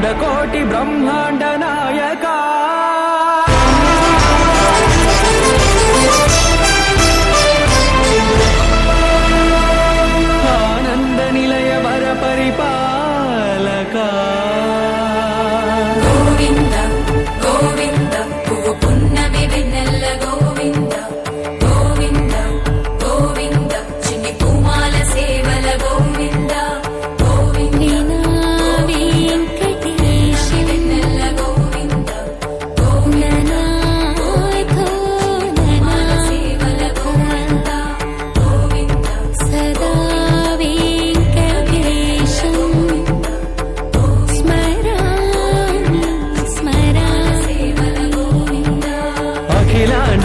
అఖిలాండ కోటి బ్రహ్మాండ నాయకా.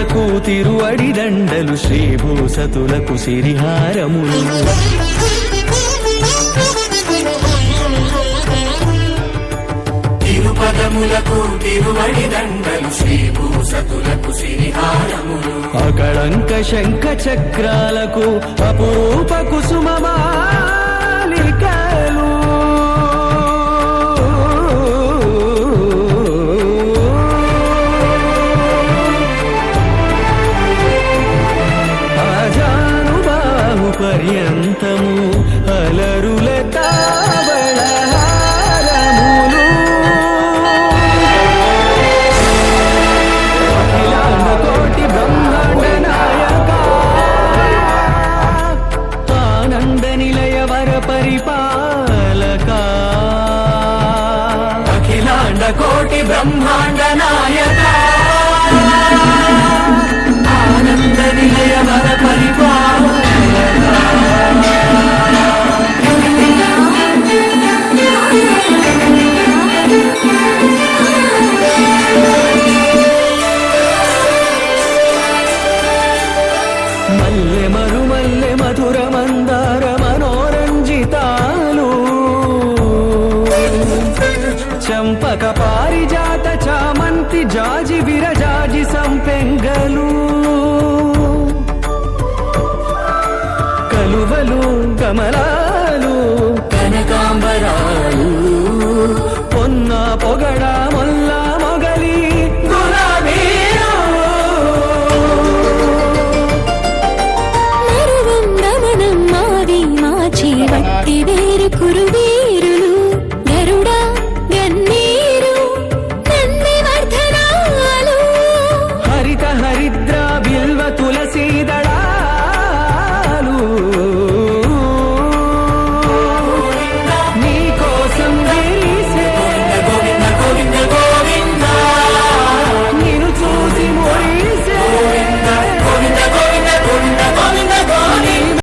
తిరుపదములకు తిరువడి దండలు సిరిహారములు తిరుపదములకు తిరువడి దండలు శ్రీభూసతులకు సిరిహారములు అకళంక శంఖ చక్రాలకు అపూప కుసుమమాలికలు పర్యంతము అలరుల తావళహారములు అఖిలాండ కోటి బ్రహ్మాండ నాయక ఆనంద నిలయ వర పరిపాలక. అఖిలాండ కోటి బ్రహ్మాండ నాయక చామంతి జాజి విరజాజి సంపెంగలు. కలువలు కమలాలు కనకాంబరాలు. పొన్న పొగడ మొల్లా